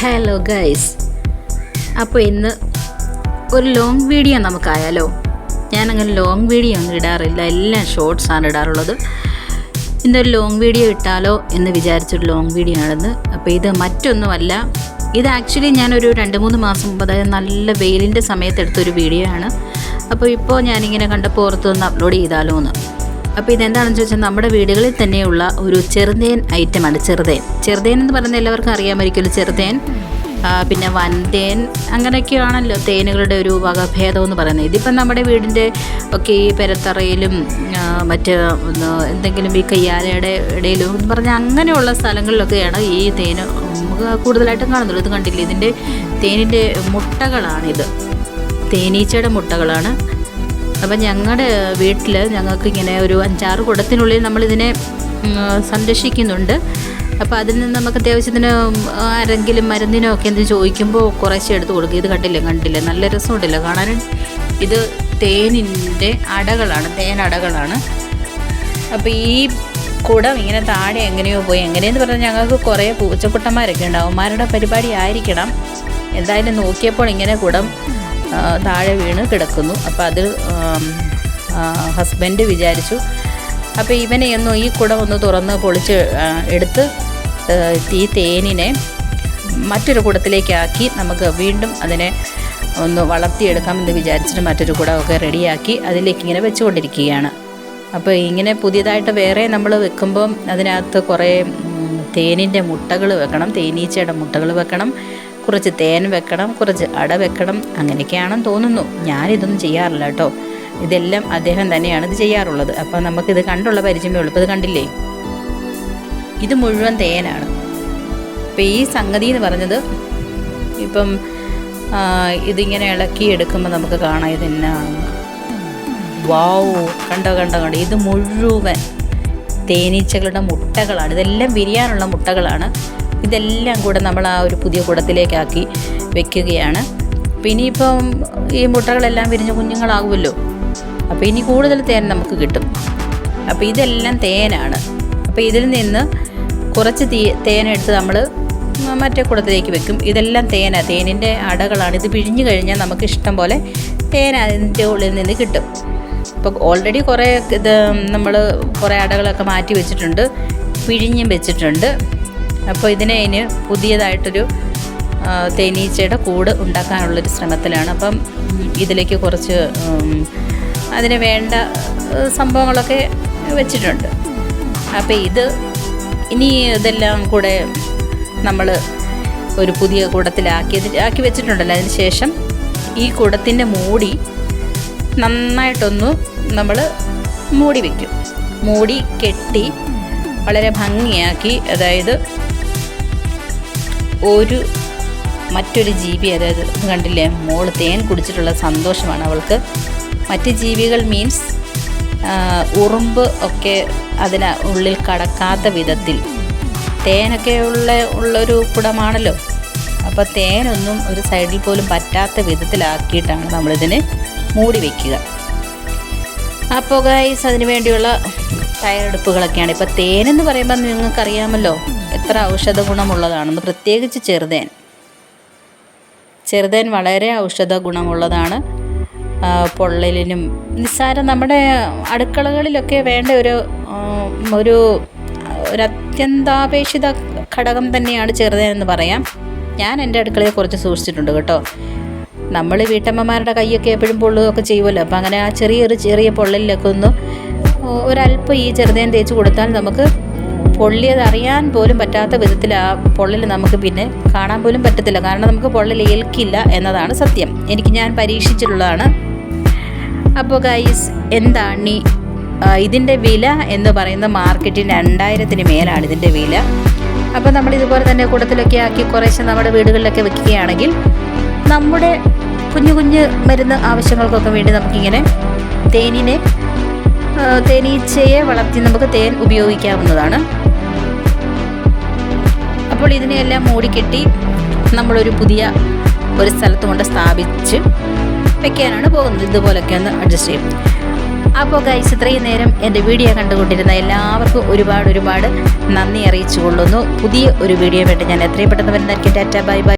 Hello guys അപ്പോൾ ഇന്ന് ഒരു ലോങ് വീഡിയോ നമുക്കായാലോ? ഞാനങ്ങനെ ലോങ് വീഡിയോ ഒന്നും ഇടാറില്ല. എല്ലാം ഷോർട്സാണ് ഇടാറുള്ളത്. ഇന്നൊരു ലോങ് വീഡിയോ ഇട്ടാലോ എന്ന് വിചാരിച്ചൊരു ലോങ് വീഡിയോ ആണെന്ന്. അപ്പോൾ ഇത് മറ്റൊന്നുമല്ല. ഇത് ആക്ച്വലി ഞാനൊരു രണ്ട് മൂന്ന് മാസം മുമ്പ് അതായത് നല്ല വെയിലിന്റെ സമയത്തെടുത്തൊരു വീഡിയോ ആണ്. അപ്പോൾ ഇപ്പോൾ ഞാനിങ്ങനെ കണ്ടപ്പോൾ ഓർത്ത് അപ്ലോഡ് ചെയ്താലോ എന്ന് അപ്പോൾ ഇതെന്താണെന്ന് ചോദിച്ചാൽ നമ്മുടെ വീടുകളിൽ തന്നെയുള്ള ഒരു ചെറുതേൻ ഐറ്റമാണ് ചെറുതേൻ. ചെറുതേൻ എന്ന് പറയുന്നത് എല്ലാവർക്കും അറിയാമായിരിക്കുമല്ലോ ചെറുതേൻ പിന്നെ വൻതേൻ അങ്ങനെയൊക്കെയാണല്ലോ തേനുകളുടെ ഒരു വകഭേദം എന്ന് പറയുന്നത്. ഇതിപ്പം നമ്മുടെ വീടിന്റെ ഒക്കെ ഈ പെരത്തറയിലും മറ്റ് എന്തെങ്കിലും ഈ കയ്യാലയുടെ ഇടയിലും എന്ന് പറഞ്ഞാൽ അങ്ങനെയുള്ള സ്ഥലങ്ങളിലൊക്കെയാണ് ഈ തേന് നമുക്ക് കൂടുതലായിട്ടും കാണുന്നുള്ളൂ ഇത് കണ്ടില്ലേ? ഇതിന്റെ തേനിന്റെ മുട്ടകളാണിത്. തേനീച്ചയുടെ മുട്ടകളാണ്. അപ്പം ഞങ്ങളുടെ വീട്ടിൽ ഞങ്ങൾക്ക് ഇങ്ങനെ ഒരു അഞ്ചാറ് കുടത്തിനുള്ളിൽ നമ്മളിതിനെ സംരക്ഷിക്കുന്നുണ്ട്. അപ്പോൾ അതിൽ നിന്ന് നമുക്ക് അത്യാവശ്യത്തിന് ആരെങ്കിലും മരുന്നിനോ ഒക്കെ എന്ത് ചോദിക്കുമ്പോൾ കുറേശ്ശെ എടുത്ത് കൊടുക്കും. ഇത് കണ്ടില്ല കണ്ടില്ല? നല്ല രസമുണ്ടല്ലോ കാണാൻ. ഇത് തേനിന്റെ അടകളാണ് തേനടകളാണ്. അപ്പോൾ ഈ കുടം ഇങ്ങനെ താഴെ എങ്ങനെയോ പോയി. എങ്ങനെയെന്ന് പറഞ്ഞാൽ ഞങ്ങൾക്ക് കുറേ പൂച്ചക്കുട്ടന്മാരൊക്കെ ഉണ്ട്. അവന്മാരുടെ പരിപാടി ആയിരിക്കണം. എന്തായാലും നോക്കിയപ്പോൾ ഇങ്ങനെ കുടം താഴെ വീണ് കിടക്കുന്നു. അപ്പോൾ അതിൽ ഹസ്ബൻഡ് വിചാരിച്ചു. അപ്പോൾ ഇവനെ ഒന്നും ഈ കുടം ഒന്ന് തുറന്ന് പൊളിച്ച് എടുത്ത് ഈ തേനിനെ മറ്റൊരു കുടത്തിലേക്കാക്കി നമുക്ക് വീണ്ടും അതിനെ ഒന്ന് വളർത്തിയെടുക്കാമെന്ന് വിചാരിച്ചിട്ട് മറ്റൊരു കുടമൊക്കെ റെഡിയാക്കി അതിലേക്ക് ഇങ്ങനെ വെച്ചുകൊണ്ടിരിക്കുകയാണ്. അപ്പോൾ ഇങ്ങനെ പുതിയതായിട്ട് വേറെ നമ്മൾ വെക്കുമ്പം അതിനകത്ത് കുറേ തേനിന്റെ മുട്ടകൾ വെക്കണം തേനീച്ചയുടെ മുട്ടകൾ വെക്കണം. കുറച്ച് തേൻ വെക്കണം കുറച്ച് അട വെക്കണം അങ്ങനെയൊക്കെയാണെന്ന് തോന്നുന്നു. ഞാനിതൊന്നും ചെയ്യാറില്ല കേട്ടോ. ഇതെല്ലാം അദ്ദേഹം തന്നെയാണ് ഇത് ചെയ്യാറുള്ളത്. അപ്പം നമുക്കിത് കണ്ടുള്ള പരിചയമേ ഉള്ളൂ ഇപ്പോൾ ഇത് കണ്ടില്ലേ? ഇത് മുഴുവൻ തേനാണ്. അപ്പോൾ ഈ സംഗതി എന്ന് പറഞ്ഞത് ഇപ്പം ഇതിങ്ങനെ ഇളക്കി എടുക്കുമ്പോൾ നമുക്ക് കാണാം ഇതെന്നാണ് വാവ് കണ്ടോ കണ്ടോ കണ്ടോ. ഇത് മുഴുവൻ തേനീച്ചകളുടെ മുട്ടകളാണ്. ഇതെല്ലാം വിരിയാനുള്ള മുട്ടകളാണ്. ഇതെല്ലാം കൂടെ നമ്മൾ ആ ഒരു പുതിയ കുടത്തിലേക്കാക്കി വെക്കുകയാണ്. പിന്നെ ഇപ്പം ഈ മുട്ടകളെല്ലാം വിരിഞ്ഞ് കുഞ്ഞുങ്ങളാകുമല്ലോ അപ്പോൾ ഇനി കൂടുതൽ തേൻ നമുക്ക് കിട്ടും. അപ്പോൾ ഇതെല്ലാം തേനാണ്. അപ്പോൾ ഇതിൽ നിന്ന് കുറച്ച് തീ തേനെടുത്ത് നമ്മൾ മറ്റേ കുടത്തിലേക്ക് വെക്കും. ഇതെല്ലാം തേന. തേനിന്റെ അടകളാണ്. ഇത് പിഴിഞ്ഞു കഴിഞ്ഞാൽ നമുക്ക് ഇഷ്ടം പോലെ തേൻ അതിന്റെ ഉള്ളിൽ നിന്ന് കിട്ടും. ഇപ്പോൾ ഓൾറെഡി കുറേ ഇത് നമ്മൾ കുറേ അടകളൊക്കെ മാറ്റി വെച്ചിട്ടുണ്ട്. പിഴിഞ്ഞും വെച്ചിട്ടുണ്ട്. അപ്പോൾ ഇതിനെ ഇനി പുതിയതായിട്ടൊരു തേനീച്ചയുടെ കൂട് ഉണ്ടാക്കാനുള്ളൊരു ശ്രമത്തിലാണ്. അപ്പം ഇതിലേക്ക് കുറച്ച് അതിന് വേണ്ട സംഭവങ്ങളൊക്കെ വെച്ചിട്ടുണ്ട്. അപ്പോൾ ഇത് ഇനി ഇതെല്ലാം കൂടെ നമ്മൾ ഒരു പുതിയ കൂടത്തിലാക്കിയത് ആക്കി വെച്ചിട്ടുണ്ടല്ലോ. അതിന് ശേഷം ഈ കൂടത്തിന്റെ മൂടി നന്നായിട്ടൊന്ന് നമ്മൾ മൂടി വയ്ക്കും മൂടി കെട്ടി വളരെ ഭംഗിയാക്കി അതായത് ഒരു മറ്റൊരു ജീവി അതായത് കണ്ടില്ലേ മോൾ തേൻ കുടിച്ചിട്ടുള്ള സന്തോഷമാണ് അവൾക്ക്. മറ്റ് ജീവികൾ മീൻസ് ഉറുമ്പ് ഒക്കെ അതിന് ഉള്ളിൽ കടക്കാത്ത വിധത്തിൽ. തേനൊക്കെ ഉള്ള ഉള്ളൊരു കുടമാണല്ലോ. അപ്പോൾ തേനൊന്നും ഒരു സൈഡിൽ പോലും പറ്റാത്ത വിധത്തിലാക്കിയിട്ടാണ് നമ്മളിതിനെ മൂടി വയ്ക്കുക അപ്പോൾ ഗൈസ് അതിന് വേണ്ടിയുള്ള തയ്യാറെടുപ്പുകളൊക്കെയാണ്. ഇപ്പോൾ തേനെന്ന് പറയുമ്പോൾ നിങ്ങൾക്കറിയാമല്ലോ എത്ര ഔഷധ ഗുണമുള്ളതാണെന്ന് പ്രത്യേകിച്ച് ചെറുതേൻ. ചെറുതേൻ വളരെ ഔഷധ ഗുണമുള്ളതാണ് പൊള്ളലിനും നിസ്സാരം നമ്മുടെ അടുക്കളകളിലൊക്കെ വേണ്ട ഒരു ഒരു അത്യന്താപേക്ഷിത ഘടകം തന്നെയാണ് ചെറുതേൻ എന്ന് പറയാം. ഞാൻ എന്റെ അടുക്കളയെ കുറച്ച് സൂക്ഷിച്ചിട്ടുണ്ട് കേട്ടോ. നമ്മൾ വീട്ടമ്മമാരുടെ കൈയൊക്കെ എപ്പോഴും പൊള്ളുകയൊക്കെ ചെയ്യുമല്ലോ. അപ്പം അങ്ങനെ ആ ചെറിയൊരു ചെറിയ പൊള്ളലിലൊക്കെ ഒന്ന് ഒരല്പം ഈ ചെറുതേൻ തേച്ച് കൊടുത്താൽ നമുക്ക് പൊള്ളിയത് അറിയാൻ പോലും പറ്റാത്ത വിധത്തിൽ ആ പൊള്ളൽ നമുക്ക് പിന്നെ കാണാൻ പോലും പറ്റത്തില്ല. കാരണം നമുക്ക് പൊള്ളൽ ഏൽക്കില്ല എന്നതാണ് സത്യം. എനിക്ക് ഞാൻ പരീക്ഷിച്ചിട്ടുള്ളതാണ്. അപ്പോൾ ഗൈസ് എന്താണ് ഈ ഇതിന്റെ വില എന്ന് പറയുന്ന മാർക്കറ്റിൽ രണ്ടായിരത്തിന് മേലാണ് ഇതിന്റെ വില. അപ്പോൾ നമ്മൾ ഇതുപോലെ തന്നെ കൂടത്തിലൊക്കെ ആക്കി കുറേശ്ശെ നമ്മുടെ വീടുകളിലൊക്കെ വെക്കുകയാണെങ്കിൽ നമ്മുടെ കുഞ്ഞു കുഞ്ഞു മരുന്ന് ആവശ്യങ്ങൾക്കൊക്കെ വേണ്ടി നമുക്കിങ്ങനെ തേനിനെ തേനീച്ചയെ വളർത്തി നമുക്ക് തേൻ ഉപയോഗിക്കാവുന്നതാണ്. അപ്പോൾ ഇതിനെയെല്ലാം മൂടിക്കെട്ടി നമ്മളൊരു പുതിയ ഒരു സ്ഥലത്ത് കൊണ്ട് സ്ഥാപിച്ച് വെക്കാനാണ് പോകുന്നത്. ഇതുപോലൊക്കെ ഒന്ന് അഡ്ജസ്റ്റ് ചെയ്യും. അപ്പോൾ ഗൈസ് ഇത്രയും നേരം എന്റെ വീഡിയോ കണ്ടുകൊണ്ടിരുന്ന എല്ലാവർക്കും ഒരുപാട് ഒരുപാട് നന്ദി അറിയിച്ചു കൊള്ളുന്നു പുതിയ ഒരു വീഡിയോ വേണ്ടി ഞാൻ എത്രയും പെട്ടെന്ന് വരുന്നതായിരിക്കും. Tata bye bye